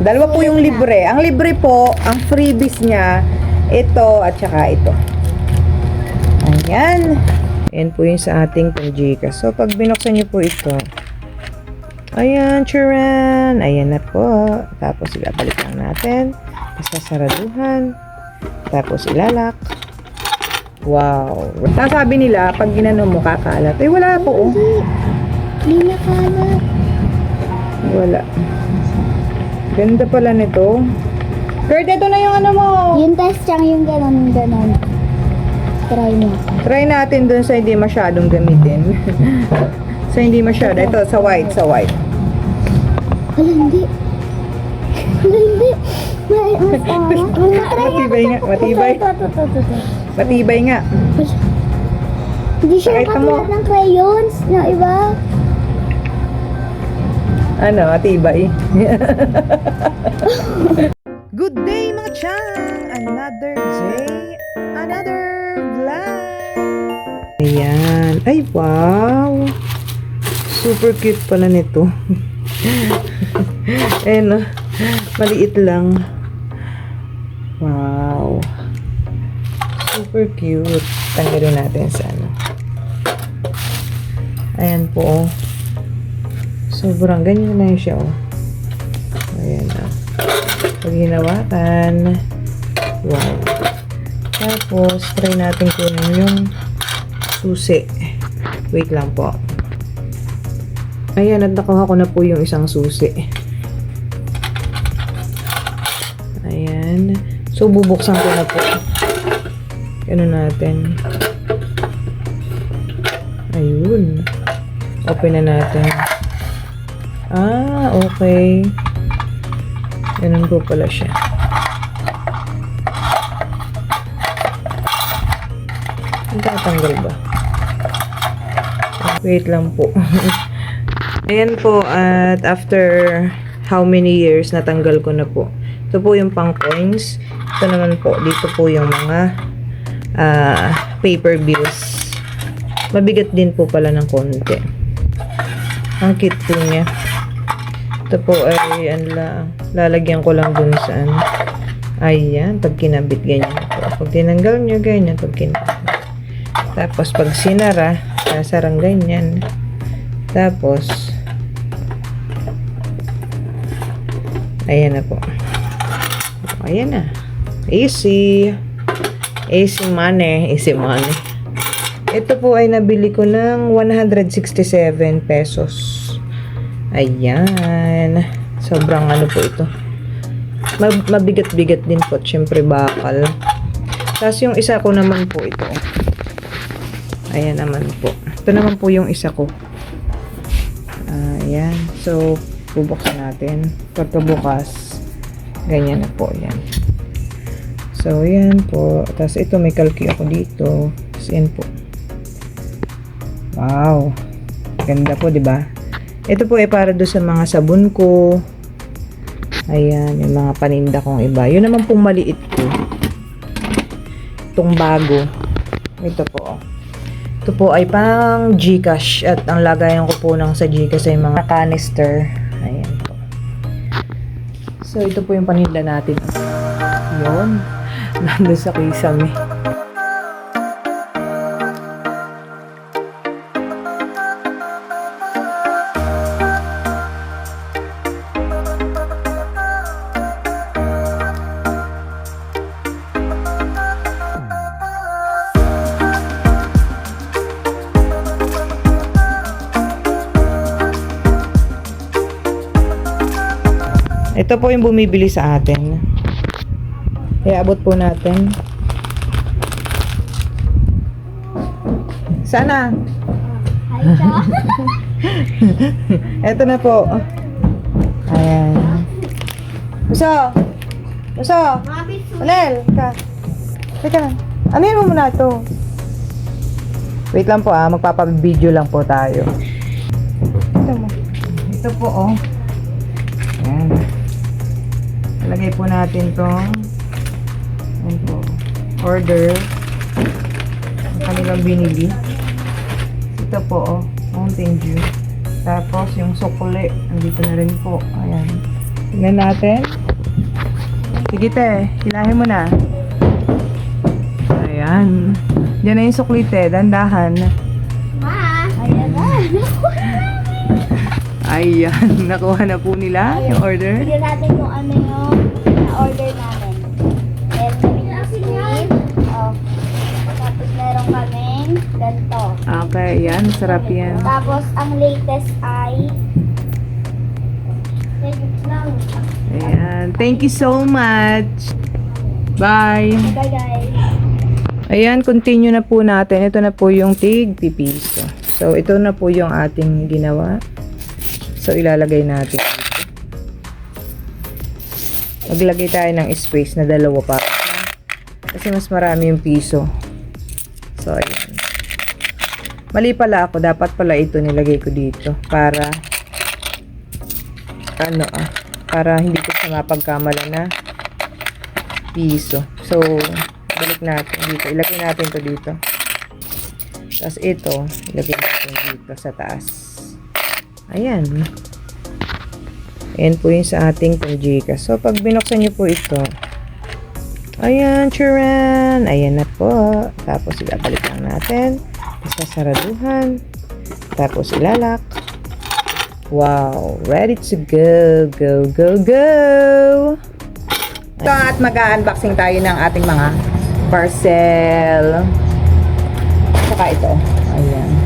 Dalawa po yung libre. Ang libre po, ang freebies niya, ito at saka ito. Ayan. Ayan po yung sa ating panjika. So, pag binuksan niyo po ito, ayan, churan. Ayan na po. Tapos, ibabalik lang natin. Tapos, sasaraduhan. Tapos, ilalak. Wow. Sasabi nila, pag ginano mo, kakalat. Eh, wala po. Oh. Hindi nakalat. Wala. Ganda pala nito. Kurt, ito na yung ano mo. Yung test lang yung ganon, ganon. Try mo. Try natin dun sa hindi masyadong gamitin. sa hindi masyado. Ito, sa white, sa white. Wala, hindi. Wala, hindi. Ma- mas, Matibay nga, matibay. Matibay nga. Hindi siya nakatulad ng crayons na iba. Ano, matibay. Good day mga chan! Another day, another vlog! Ayan. Ay, wow! Super cute pala nito. Ayan, oh. maliit lang. Wow! Super cute. Tanggalin natin sa ano. Ayan po. Sobrang ganyan na siya, oh. Ayan na. Pag hinawakan, wow. Tapos, try natin kunin yung susi. Wait lang po. Ayan, at nakuha ko na po yung isang susi. Ayan. So, bubuksan ko na po. Ano natin. Ayun. Open na natin. Ah, okay. Ganun po pala siya. Tatanggal ba? Wait lang po. Ayan po, at after how many years, natanggal ko na po. Ito po yung pang coins. Ito naman po, dito po yung mga ah, paper bills. Mabigat din po pala ng konti. Ang cute po niya. Ito po ay, lang, lalagyan ko lang dun sa ano. Ayan, pag kinabit, ganyan po. Pag tinanggal nyo, ganyan, pag. Tapos, pag sinara, sasarang ganyan. Tapos, ayan na po. Ayan na. Easy. Easy money. Easy money. Ito po ay nabili ko ng 167 pesos. Ayan. Sobrang ano po ito. Mab- Mabigat-bigat din po. Siyempre bakal. Tapos yung isa ko naman po ito. Ayan naman po. Ito naman po yung isa ko. Ayan. So, bubuksan natin. Pagkabukas, ganyan na po. Yan. So, yan po. Tapos ito, may kalki ako dito. Tapos yan po. Wow. Ganda po, di ba? Ito po ay para do sa mga sabon ko. Ayan, yung mga paninda kong iba. Yun naman pong maliit ko. Itong bago. Ito po. Ito po ay pang Gcash at ang lagayan ko po ng sa Gcash ay mga canister. Ayan po. So, ito po yung paninda natin. Yun. Nandun sa kisame. Ito po yung bumibili sa atin. Kaya abot po natin. Sana. Ito na po. Ayan. Uso! Uso! Manel! Ka. Teka lang. Amin mo muna ito. Wait lang po ah. Magpapabideo lang po tayo. Ito mo. Ito po oh. Lagay po natin tong Ayan po. Order. Ang kanilang binili. Ito po, oh. Mountain Dew. Tapos, yung sukuli. Andito na rin po. Ayan. Tingnan natin. Sige te, hilahin mo na. Ayan. Diyan na yung suklit eh, dandahan. Ma! Ayan na. Ayan, nakuha na po nila yung order. Tignan natin kung ano yung na-order namin. Meron kami biscuit. Oh. Tapos meron kaming ganito. Okay, yan, sarap yan. Tapos ang latest ay Ayan, thank you so much. Bye. Bye guys. Ayan, continue na po natin. Ito na po yung tig pipiso. So, ito na po yung ating ginawa. So, ilalagay natin dito. Maglagay tayo ng space na dalawa pa. Kasi mas marami yung piso. So, ayan. Mali pala ako. Dapat pala ito nilagay ko dito. Para, ano ah, para hindi ko siya mapagkamala na piso. So, balik natin dito. Ilagay natin to dito. Tapos ito, ilagay natin dito sa taas. Ayan. Ayan po yung sa ating panjika. So, pag binuksan nyo po ito, ayan, churan! Ayan na po. Tapos, ibabalik lang natin. Sa saraduhan. Tapos, ilalak. Wow! Ready to go! Go, go, go! Ito at mag-unboxing tayo ng ating mga parcel. Saka ito. Ayan.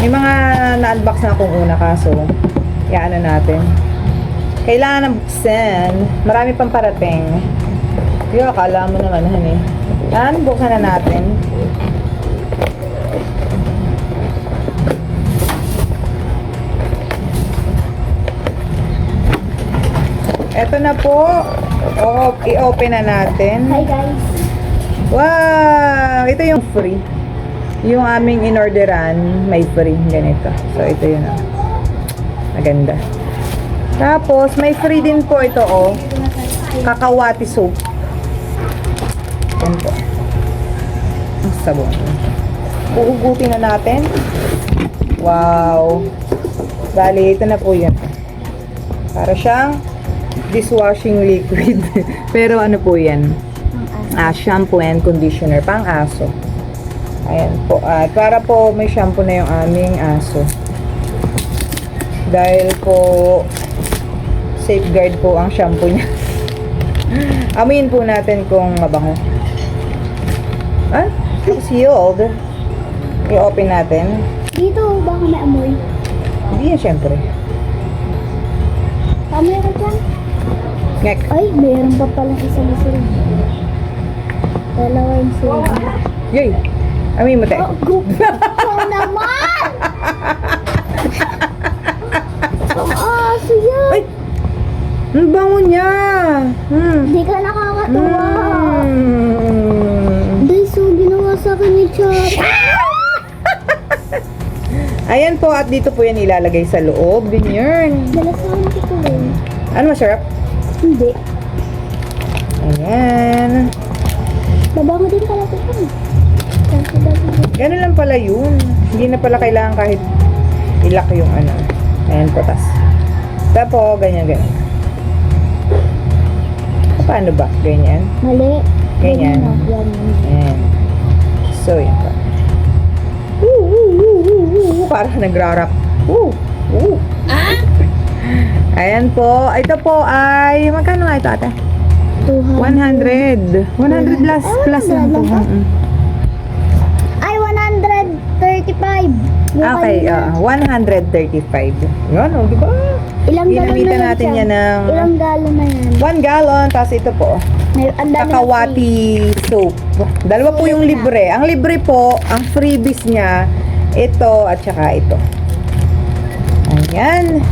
May mga na-unbox na akong una kaso. Iyaano natin. Kailangan ng buksan. Marami pang parating. Yung akala mo naman, honey. Yan, buksan na natin. Ito na po. O, i-open na natin. Hi guys. Wow! Ito yung free. Yung aming in-orderan, may free. Ganito. So, ito yun. ah. Maganda. Tapos, may free din po ito, oh. Kakawati soap. Yan po. Ang sabon. Uugutin na natin. Wow! Bali, ito na po yun. Para siyang dishwashing liquid. Pero ano po yan? ah, shampoo and conditioner pang aso. Ayan po. At para po may shampoo na yung aming aso. Dahil po safeguard po ang shampoo niya. Amuyin po natin kung mabango. Ah, sealed. I-open natin. Dito, baka may amoy. Hindi yan syempre. Amoy ka dyan? Ngek. Ay, meron pa palang isa na sila. Dalawa yung sila. Yay! Amuyin mo tayo. Oh, group ko naman! Ang aso yan! Ay! Ang bango niya! Hmm. Hindi ka nakakatuwa. Mm. Dahil so ginawa sa akin ni Chad. Ayan po, at dito po yan ilalagay sa loob. Ganyan. Dalasahan ko to eh. Ano masarap? Hindi. Ayan. Babango din pala Ganun lang pala yun. Hindi na pala kailangan kahit ilak yung ano. Ayan po, tas. Tapos, ganyan, ganyan. Paano ba? Ganyan. Mali. Ganyan. na. Yan. Ayan. So, yan pa. Woo, woo, woo, woo, woo. Parang nagra-rap. Woo, woo. Ayan po. Ito po ay, magkano nga ito ate? 200. 100. 100 plus, Ah, plus lang po. 100 135. Yung Okay, kanina. ah, 135. Yun, oh, di ba? Ilang galon na Ginamitan yan natin siya? yan ng Ilang galon na yan? 1 gallon, tapos ito po, May, ang dami na free. kakawati soap. Dalawa po yung libre. Ang libre po, ang freebies niya, ito at saka ito. Ayan.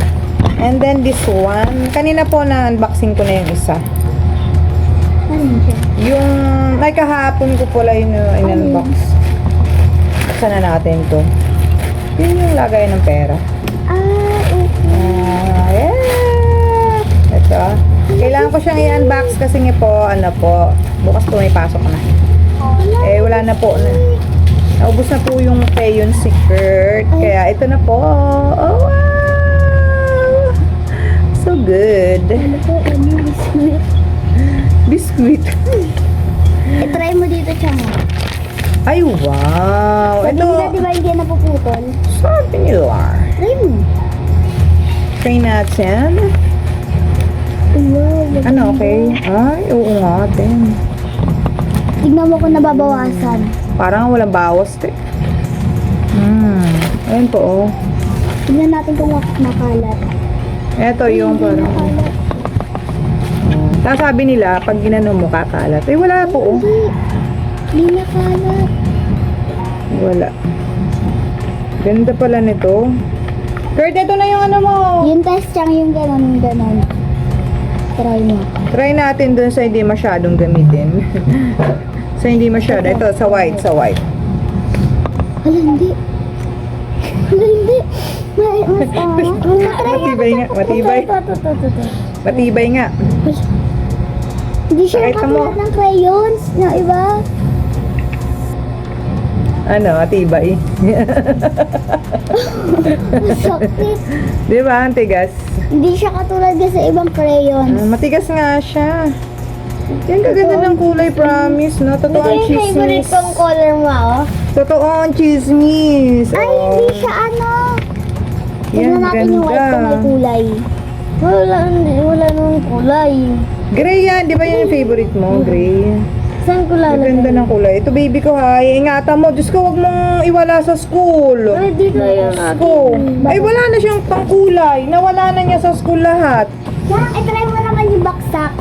And then this one, kanina po na unboxing ko na yung isa. Ano yun siya? Yung, ay kahapon ko pala yung uh, in-unbox. Buksan na natin to. Yun yung lagay ng pera. Ah, okay. Ah, yeah. Ito. Kailangan ko siyang i-unbox kasi nga po, ano po, bukas po may pasok na. Eh, wala na po. Na, naubos na po yung Payon Secret. Kaya ito na po. Oh, wow! So good. Ano po, biscuit. Biscuit. I-try mo dito, Chamo. Ay, wow. Sabi Ito, nila, di ba hindi napuputol? sabi nila. Try mo. Try natin. Ano, okay? Ay, oo nga, din. Tignan mo kung nababawasan. Parang walang bawas, te. Hmm. Ayun po, oh. Tignan natin kung nakalat. Ito yung parang... nakalat. Tapos sabi nila, pag ginano mo, kakalat. Ay, wala po, oh. Hindi nakalat. Wala. Ganda pala nito. Kurt, ito na yung ano mo. Yung test siyang yung ganon, yung ganon. Try mo. Try natin dun sa hindi masyadong gamitin. sa hindi masyado. Ito, sa white, sa white. Hala, hindi. Hala, hindi. Ma- mas, ah, Matibay nga, matibay. Matibay nga. Hindi siya nakakalat ng crayons na iba. Ano, matibay. Masakit. Di ba, ang tigas? Hindi siya katulad ka sa ibang crayons. Ah, matigas nga siya. Yan kaganda ng kulay, promise, no? Totoo ang chismis. color mo, oh. Totoo ang chismis. Ay, Oh. hindi siya ano. Yan, Tingnan natin yung white kung may ganda. kulay. Wala, wala nung kulay. Gray yan, di ba yan yung favorite mo? Gray. Saan ko Ang ganda ng kulay. Ito, baby ko, ha. Ingatan mo. Diyos ko, huwag mong iwala sa school. dito yung Ko. Ay, wala na siyang pangkulay. Nawala na niya sa school lahat. Yan, i-try mo naman yung baksak.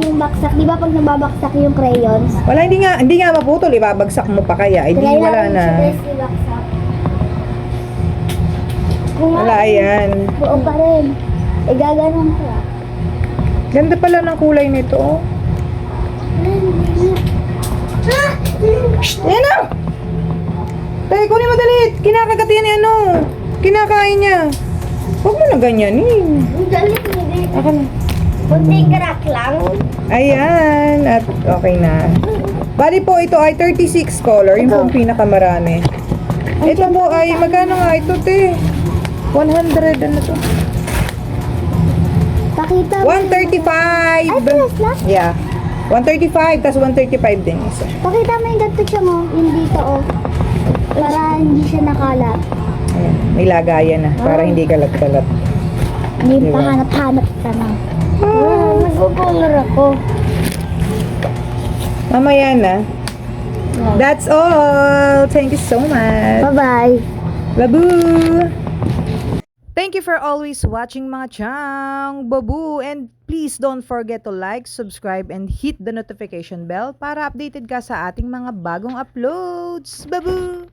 Yung baksak. Di ba pag nababaksak yung crayons? Wala, hindi nga, hindi nga maputol. Ibabagsak mo pa kaya. Hindi, Try wala natin na. ibaksak. Kung Wala, yan. buo pa rin. E gaganon ko ah. Ganda pala ng kulay nito. oh. Ah! Yan na! Tay, kunin mo dalit. Kinakagat yan ni ano. Kinakain niya. Huwag mo na ganyanin. Ang galit hindi. Ako na. Kunti crack lang. Ayan. At okay na. Bali po, ito ay 36 color. Yung pong pinakamarami. Ito po ay, magkano nga ito, te? 100, ano to? Pakita mo. 135! Ay, plus lang. Yeah. 135, tas 135 din isa. Pakita mo yung ganito siya mo. Yung dito oh. Para hindi siya nakalat. Ayan, may lagayan na, para hindi kalat-kalat. Hindi Diba? pa hanap-hanap ka na. Ah, Nag-color ako. mamaya na. That's all. Thank you so much. Bye-bye. Babu! Thank you for always watching mga chang. Babu! And please don't forget to like, subscribe, and hit the notification bell para updated ka sa ating mga bagong uploads. Babu!